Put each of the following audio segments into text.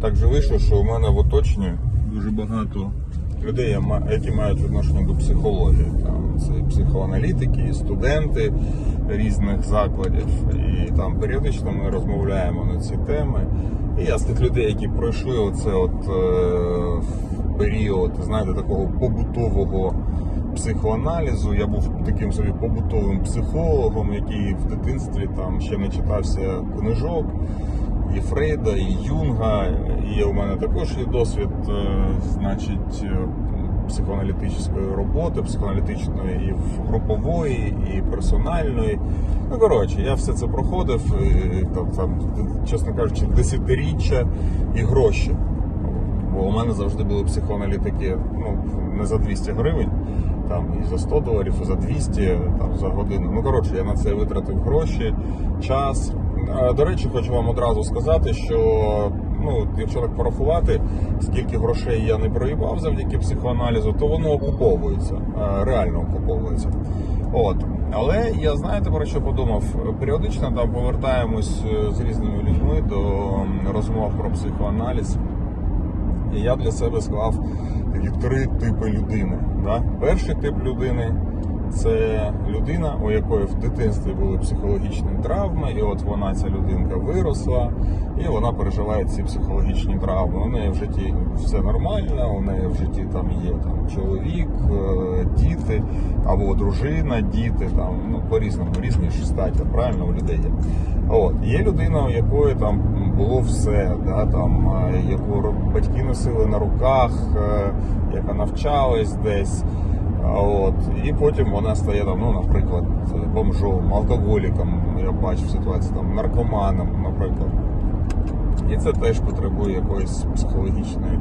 так же вийшло, що у мене в оточенні дуже багато людей, які мають відношення до психології. Там це психоаналітики, і студенти різних закладів. І там періодично ми розмовляємо на ці теми. І я з тих людей, які пройшли оце от е, період, знаєте, такого побутового психоаналізу. Я був таким собі побутовим психологом, який в дитинстві там ще не читався книжок і Фрейда, і Юнга. І у мене також є досвід, е, значить, е, психоаналітичної роботи, психоаналітичної і групової, і персональної. Ну, коротше, я все це проходив, і, там, там, чесно кажучи, десятиріччя і гроші. Бо у мене завжди були психоаналітики ну, не за 200 гривень, там і за 100 доларів, і за 200 там, за годину. Ну, коротше, я на це витратив гроші, час. Е, До речі, хочу вам одразу сказати, що ну, якщо так порахувати, скільки грошей я не проїбав завдяки психоаналізу, то воно окуповується, е, реально окуповується. От. Але я знаєте про що подумав? Періодично там повертаємось е, з різними людьми до розмов про психоаналіз. І я для себе склав такі три типи людини. Да? Перший тип людини це людина, у якої в дитинстві були психологічні травми, і от вона, ця людинка, виросла, і вона переживає ці психологічні травми. У неї в житті все нормально, у неї в житті там є там чоловік, е, діти або дружина, діти, там ну по-різному, різні статі, правильно у людей є. От є людина, у якої там було все, да, там е, яку батьки носили на руках, е, яка навчалась десь. От і потім вона стає там, ну, наприклад, бомжом, алкоголіком. Я бачив ситуацію там наркоманом, наприклад. І це теж потребує якоїсь психологічної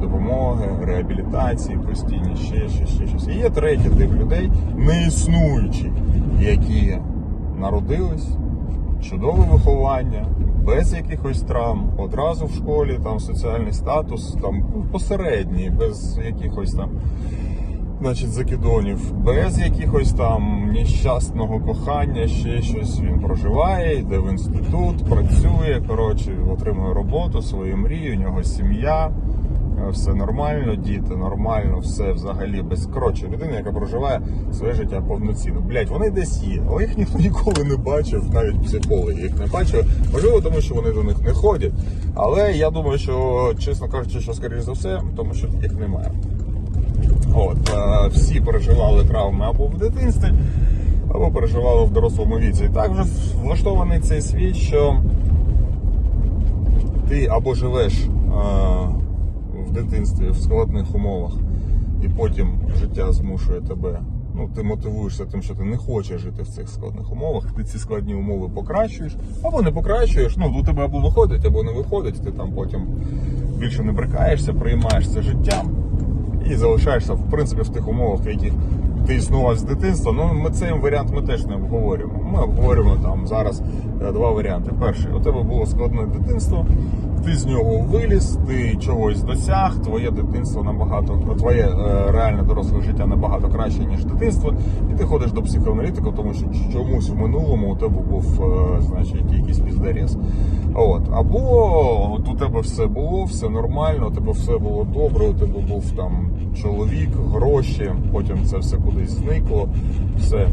допомоги, реабілітації, постійні ще, ще, ще щось. І є третій тип людей, неіснуючі, які народились, чудове виховання, без якихось травм, одразу в школі, там соціальний статус, там посередній, без якихось там. Значить, закидонів без якихось там нещасного кохання, ще щось він проживає, йде в інститут, працює, коротше, отримує роботу, свою мрію, у нього сім'я, е, все нормально, діти нормально, все взагалі без коротше, людина, яка проживає своє життя повноцінно. Блять, вони десь є, але їх ніхто ніколи не бачив, навіть психологи їх не бачили. Можливо, тому що вони до них не ходять. Але я думаю, що чесно кажучи, що скоріш за все, тому що їх немає. От, е, всі переживали травми або в дитинстві, або переживали в дорослому віці. І так вже влаштований цей світ, що ти або живеш е, в дитинстві в складних умовах, і потім життя змушує тебе. Ну, ти мотивуєшся тим, що ти не хочеш жити в цих складних умовах, ти ці складні умови покращуєш, або не покращуєш. Ну, у тебе або виходить, або не виходить. Ти там потім більше не брикаєшся, приймаєш це життям і залишаєшся в принципі в тих умовах, в яких ти існував з дитинства. Ну ми цей варіант ми теж не обговорюємо. Ми обговорюємо там зараз е, два варіанти. Перший, у тебе було складне дитинство, ти з нього виліз, ти чогось досяг, твоє дитинство набагато, твоє е, реальне доросле життя набагато краще, ніж дитинство, і ти ходиш до психоаналітика, тому що чомусь в минулому у тебе був, е, значить, якийсь піздарез. От. Або от у тебе все було, все нормально, у тебе все було добре, у тебе був там чоловік, гроші, потім це все кудись зникло, все.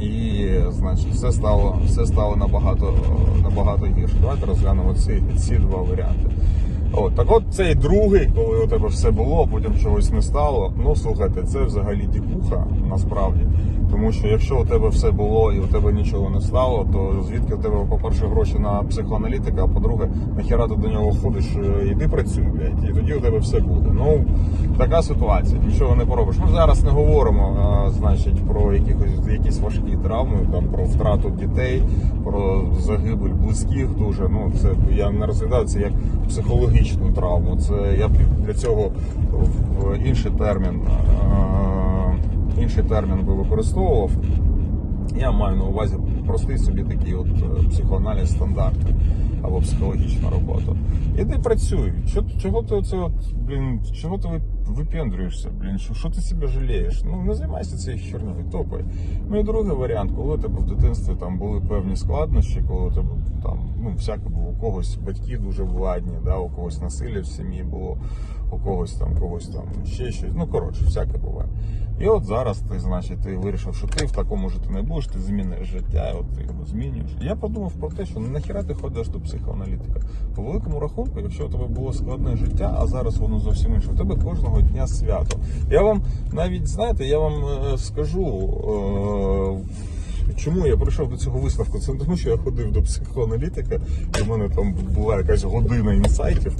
І, значить, все стало, все стало набагато, набагато гірше. Давайте розглянемо ці, ці два варіанти. От, так от цей другий, коли у тебе все було, потім чогось не стало. Ну слухайте, це взагалі дікуха насправді. Тому що якщо у тебе все було і у тебе нічого не стало, то звідки у тебе, по-перше, гроші на психоаналітика, а по-друге, нахіра ти до нього ходиш, е, іди працюй, блядь, і тоді у тебе все буде. Ну, така ситуація, нічого не поробиш. Ми зараз не говоримо, а, значить, про якихось якісь важкі травми, там про втрату дітей, про загибель близьких. Дуже ну це я не розглядаю це як психологічну травму. Це я для цього в інший термін. е, Інший термін би використовував. Я маю на увазі простий собі такий от е, психоаналіз стандарт. або психологічну роботу. Іди працюй. Чо, чого ти оце от, блін, чого ти випендрюєшся, блін, що, що ти себе жалієш? Ну не займайся цією хернею, топай. Ну і другий варіант, коли у тебе в дитинстві там були певні складнощі, коли у тебе там ну всяке було, у когось батьки дуже владні, да, у когось насилля в сім'ї було, у когось там когось там ще щось. Ну коротше, всяке буває. І от зараз ти, значить, ти вирішив, що ти в такому жити не будеш, ти зміниш життя, от ти його змінюєш. Я подумав про те, що нахіра ти ходиш до психоаналітика. По великому рахунку, якщо у тебе було складне життя, а зараз воно зовсім інше, у тебе кожного дня свято. Я вам навіть знаєте, я вам е, скажу. Е, Чому я прийшов до цього висновку? Це не тому, що я ходив до психоаналітика, і в мене там була якась година інсайтів.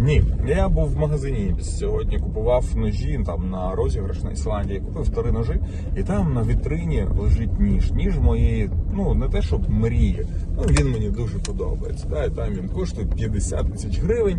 Ні, я був в магазині сьогодні, купував ножі там на розіграш на Ісландії, купив три ножі, і там на вітрині лежить ніж. Ніж моєї, ну не те, щоб мрії. Ну він мені дуже подобається. Да, і там він коштує 50 тисяч гривень,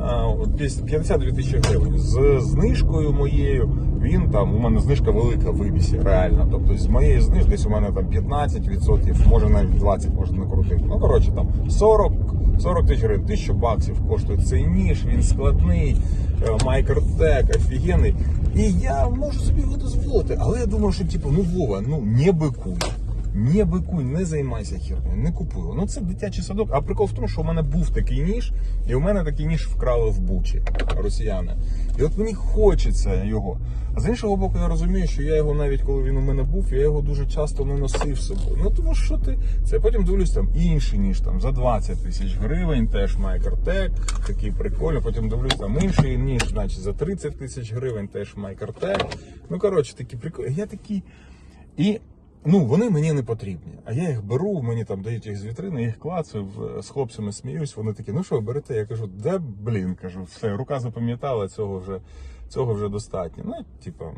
а, от десь 52 тисячі гривень. З знижкою моєю він там, у мене знижка велика в Ібісі, реально. Тобто з моєї знижки десь у мене там 15%, може навіть 20 можна накрутити. Ну коротше там 40, 40 тисяч гривень, 1000 баксів коштує цей ніж, він складний, е, майкротек, офігенний. І я можу собі його дозволити. Але я думаю, що типу, ну Вова, ну не бикуй. Не бикуй, не займайся хернею, не купуй. Ну це дитячий садок. А прикол в тому, що у мене був такий ніж, і у мене такий ніж вкрали в Бучі росіяни. І от мені хочеться його. А з іншого боку, я розумію, що я його навіть коли він у мене був, я його дуже часто не носив собою. Ну тому що ти. Це потім дивлюсь там інший ніж там за 20 тисяч гривень, теж Майкертек, такий прикольний. Потім дивлюсь там інший ніж, значить за 30 тисяч гривень, теж Майкертек. Ну коротше, такі прикольні. Я такий. І ну вони мені не потрібні. А я їх беру, мені там дають їх з вітрини, їх клацаю, з хлопцями сміюсь. Вони такі, ну що, берете? Я кажу, да блін, кажу, все, рука запам'ятала, цього вже цього вже достатньо. Ну, типа.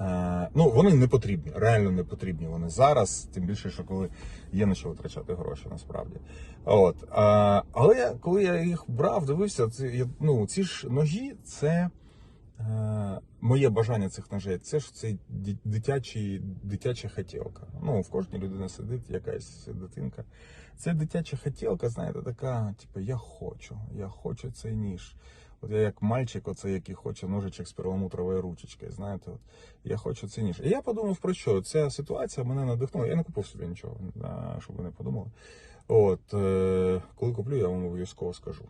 Е, ну, вони не потрібні, реально не потрібні вони зараз, тим більше, що коли є на що витрачати гроші, насправді. От. Е, але я, коли я їх брав, дивився, це, ну, ці ж ножі, це е, моє бажання цих ножей, це ж цей дитячий, дитяча хотілка. Ну, в кожній людини сидить якась дитинка. Це дитяча хотілка, знаєте, така, типу, я хочу, я хочу цей ніж. От я як мальчик, оце який хоче ножичок з перламутровою ручечкою, знаєте, от я хочу цей ніж. І я подумав про що? Ця ситуація мене надихнула. Я не купив собі нічого, щоб ви не подумали. От, е, коли куплю, я вам обов'язково скажу.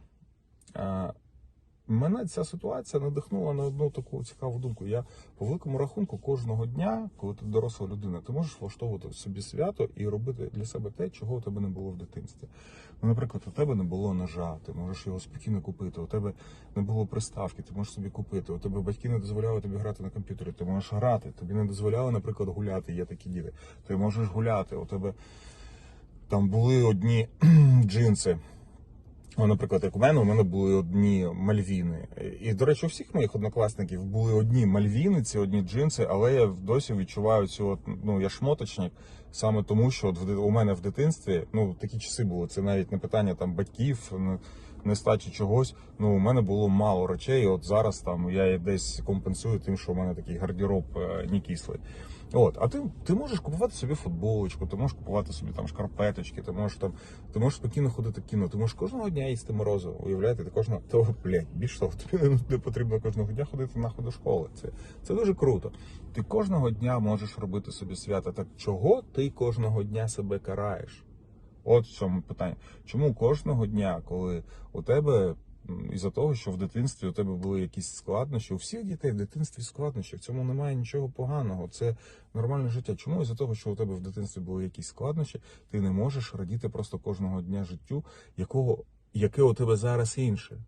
Мене ця ситуація надихнула на одну таку цікаву думку. Я по великому рахунку кожного дня, коли ти доросла людина, ти можеш влаштовувати собі свято і робити для себе те, чого у тебе не було в дитинстві. Ну, наприклад, у тебе не було ножа, ти можеш його спокійно купити. У тебе не було приставки, ти можеш собі купити. У тебе батьки не дозволяли тобі грати на комп'ютері, ти можеш грати. Тобі не дозволяли, наприклад, гуляти. Є такі діти. Ти можеш гуляти. У тебе там були одні джинси. Наприклад, як у мене, у мене були одні мальвіни. І, до речі, у всіх моїх однокласників були одні мальвіни, ці одні джинси, але я досі відчуваю цю, от, ну, я шмоточник, саме тому, що от у мене в дитинстві, ну, такі часи були, це навіть не питання там батьків, не- нестачі чогось. Ну, у мене було мало речей, от зараз там я десь компенсую тим, що у мене такий гардероб не кислий. От, а ти, ти можеш купувати собі футболочку, ти можеш купувати собі там шкарпеточки, ти можеш там, ти можеш спокійно ходити в кіно, ти можеш кожного дня їсти морозиво. Уявляєте, ти кожного того, блядь, більш того, тобі не- потрібно кожного дня ходити нахуй до школи. Це, це дуже круто. Ти кожного дня можеш робити собі свято. Так чого ти кожного дня себе караєш? От в чому питання. Чому кожного дня, коли у тебе із-за того, що в дитинстві у тебе були якісь складнощі, у всіх дітей в дитинстві складнощі, в цьому немає нічого поганого. Це нормальне життя. Чому із-за того, що у тебе в дитинстві були якісь складнощі, ти не можеш радіти просто кожного дня життю, якого яке у тебе зараз інше?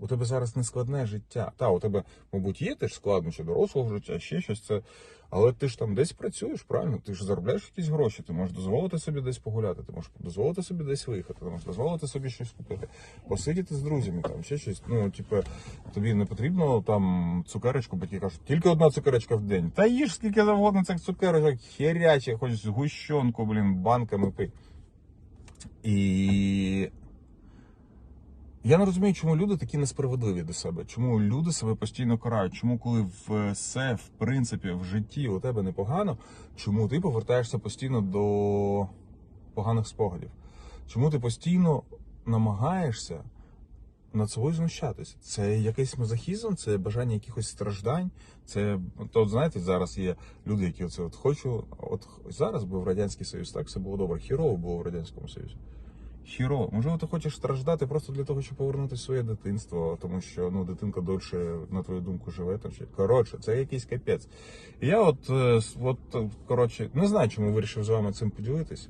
У тебе зараз не складне життя. Та, у тебе, мабуть, є теж складнощі дорослого життя, ще щось це. Але ти ж там десь працюєш, правильно? Ти ж заробляєш якісь гроші, ти можеш дозволити собі десь погуляти, ти можеш дозволити собі десь виїхати, ти можеш дозволити собі щось купити, посидіти з друзями, там ще щось. Ну, типу, тобі не потрібно там цукерочку, батьки кажуть, тільки одна цукерочка в день. Та їж скільки завгодно цих цукерочок, херяче, хоч згущенку, блін, банками пий. І я не розумію, чому люди такі несправедливі до себе. Чому люди себе постійно карають? Чому, коли все, в принципі, в житті у тебе непогано, чому ти повертаєшся постійно до поганих спогадів? Чому ти постійно намагаєшся над собою знущатися. Це якийсь мазохізм, це бажання якихось страждань. Це то, знаєте, зараз є люди, які оце от хочу. От зараз був Радянський Союз, так все було добре. Хірово було в Радянському Союзі. Хірово. Можливо, ти хочеш страждати просто для того, щоб повернути своє дитинство, тому що ну дитинка дольше, на твою думку, живе там чи коротше, це якийсь капець. Я от, е, от е, коротше, не знаю, чому вирішив з вами цим поділитись.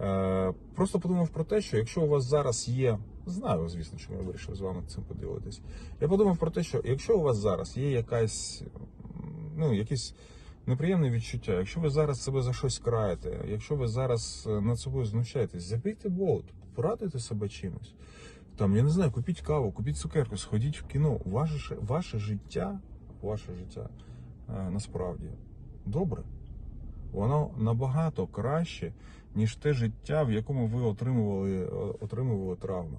Е, Просто подумав про те, що якщо у вас зараз є, знаю, звісно, чому я вирішив з вами цим поділитись. Я подумав про те, що якщо у вас зараз є якась, ну, якісь неприємне відчуття, якщо ви зараз себе за щось краєте, якщо ви зараз над собою знущаєтесь, забийте болт, порадуйте себе чимось. Там, я не знаю, купіть каву, купіть цукерку, сходіть в кіно. Ваше, ваше життя, ваше життя е, насправді добре. Воно набагато краще, ніж те життя, в якому ви отримували, е, отримували травми.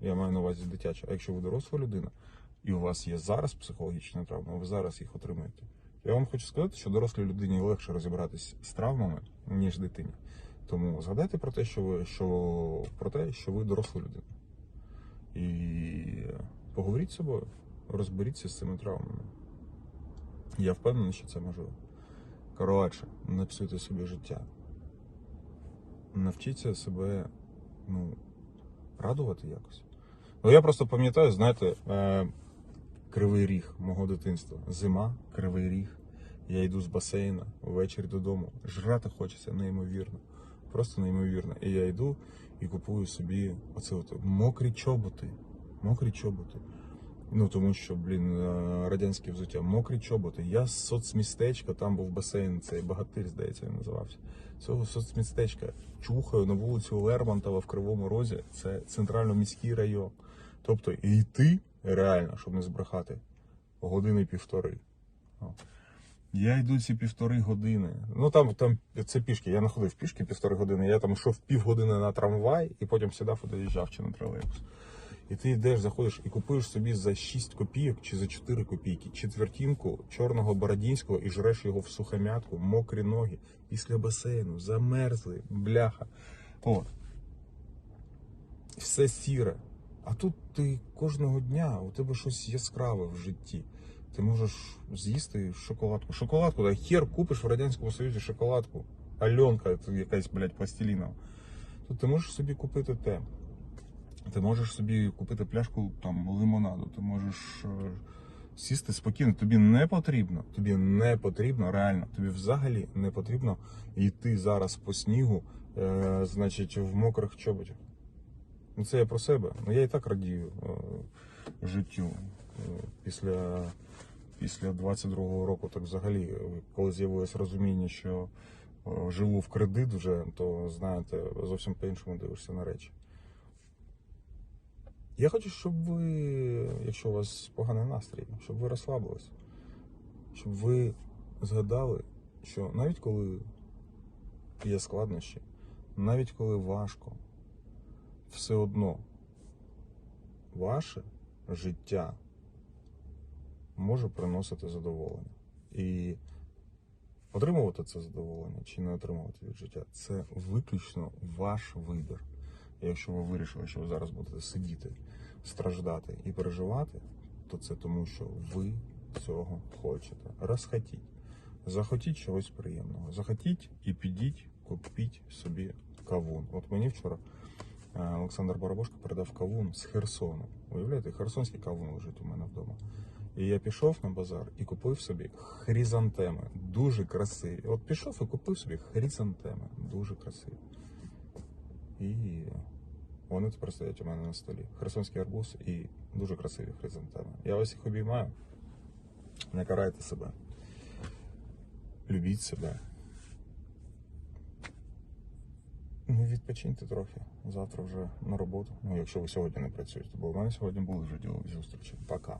Я маю на увазі дитяче. А якщо ви доросла людина, і у вас є зараз психологічні травми, ви зараз їх отримуєте. Я вам хочу сказати, що дорослій людині легше розібратись з травмами, ніж дитині. Тому згадайте про те, що ви що про те, що ви доросла людина. І поговоріть з собою, розберіться з цими травмами. Я впевнений, що це можливо. Коротше, не псуйте собі життя. Навчіться себе ну, радувати якось. Ну, я просто пам'ятаю, знаєте, е, кривий ріг мого дитинства. Зима, кривий ріг. Я йду з басейна ввечері додому. Жрати хочеться неймовірно. Просто неймовірно. І я йду і купую собі оце от мокрі чоботи. Мокрі чоботи. Ну тому що, блін, е, радянське взуття, мокрі чоботи. Я з соцмістечка, там був басейн, цей багатир, здається, він називався. Цього соцмістечка чухаю на вулицю Лермонтова в Кривому Розі. Це центрально-міський район. Тобто і йти реально, щоб не збрехати, години півтори. Я йду ці півтори години. Ну там, там це пішки. Я не ходив пішки півтори години. Я там йшов півгодини на трамвай і потім сідав і доїжджав чи на тролейбус. І ти йдеш, заходиш і купуєш собі за 6 копійок чи за 4 копійки четвертинку чорного бородінського і жреш його в сухомятку, мокрі ноги, після басейну, замерзли, бляха. От. Все сіре. А тут ти кожного дня у тебе щось яскраве в житті. Ти можеш з'їсти шоколадку. Шоколадку, да хер купиш в Радянському Союзі шоколадку. Альонка, якась, блядь, пластилінова. Тут ти можеш собі купити те. Ти можеш собі купити пляшку там лимонаду, ти можеш е, сісти спокійно. Тобі не потрібно, тобі не потрібно, реально, тобі взагалі не потрібно йти зараз по снігу, е, значить, в мокрих чоботях. Ну це я про себе. Ну я і так радію е, життю е, після, після 22-го року, так взагалі, коли з'явилось розуміння, що е, живу в кредит вже, то знаєте, зовсім по-іншому дивишся на речі. Я хочу, щоб ви, якщо у вас поганий настрій, щоб ви розслабились, щоб ви згадали, що навіть коли є складнощі, навіть коли важко, все одно ваше життя може приносити задоволення. І отримувати це задоволення чи не отримувати від життя це виключно ваш вибір. Якщо ви вирішили, що ви зараз будете сидіти, страждати і переживати, то це тому, що ви цього хочете. Розхотіть. Захотіть чогось приємного. Захотіть і підіть, купіть собі кавун. От мені вчора е, Олександр Барабошко передав кавун з Херсону. Уявляєте, херсонський кавун лежить у мене вдома. І я пішов на базар і купив собі хризантеми. Дуже красиві. От пішов і купив собі хризантеми. Дуже красиві. І вони тепер стоять у мене на столі. Херсонський арбуз і дуже красиві хризантеми. Я вас їх обіймаю. Не карайте себе. Любіть себе. Ну, відпочиньте трохи. Завтра вже на роботу. Ну, якщо ви сьогодні не працюєте, бо в мене сьогодні були вже ділові зустрічі. Пока.